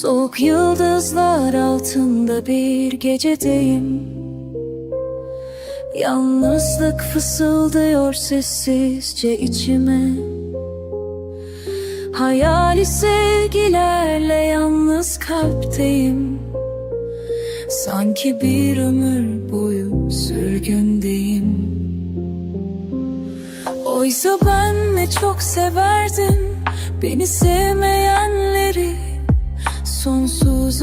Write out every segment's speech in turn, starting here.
Soğuk yıldızlar altında bir gecedeyim. Yalnızlık fısıldıyor sessizce içime. Hayali sevgilerle yalnız kalpteyim. Sanki bir ömür boyu sürgündeyim. Oysa ben ne çok severdim Beni sevmeyenleri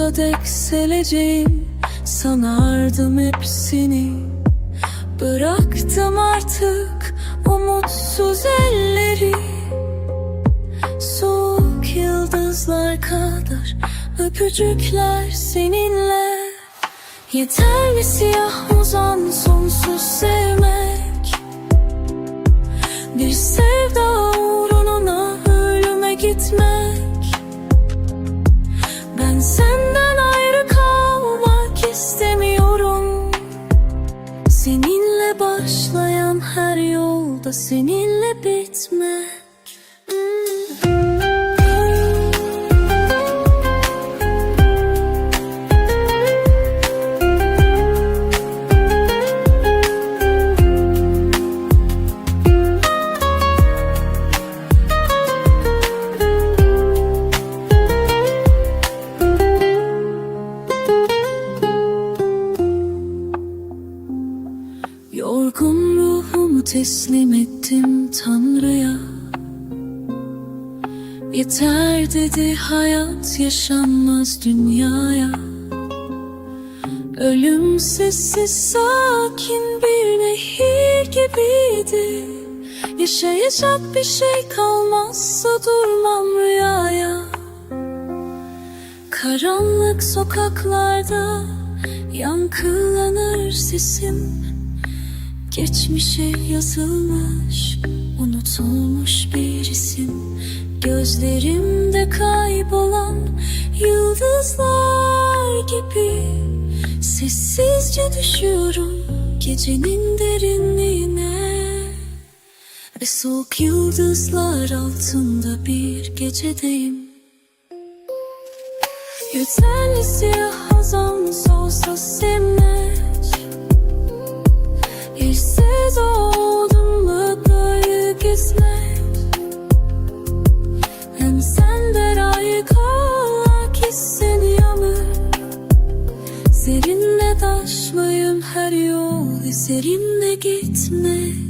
Sonsuza dek seveceğim Sanardım hepsini. Bıraktım artık umutsuz elleri. Soğuk yıldızlar kadar Öpücükler seninle. Yeter mi siyah uzan sonsuz sevmek? Bir sevda yolda seninle bitmek. Yorgun teslim ettim Tanrı'ya. Yeter dedi hayat yaşanmaz dünyaya. Ölüm sessiz sakin bir nehir gibiydi. Yaşayacak bir şey kalmazsa durmam rüyaya. Karanlık sokaklarda yankılanır sesim Geçmişe yazılmış, unutulmuş bir isim. Gözlerimde kaybolan yıldızlar gibi. Sessizce düşüyorum gecenin derinliğine. Ve soğuk yıldızlar altında bir gecedeyim. Yeterli siyah hazan sonsuz simler Seninle taşmayım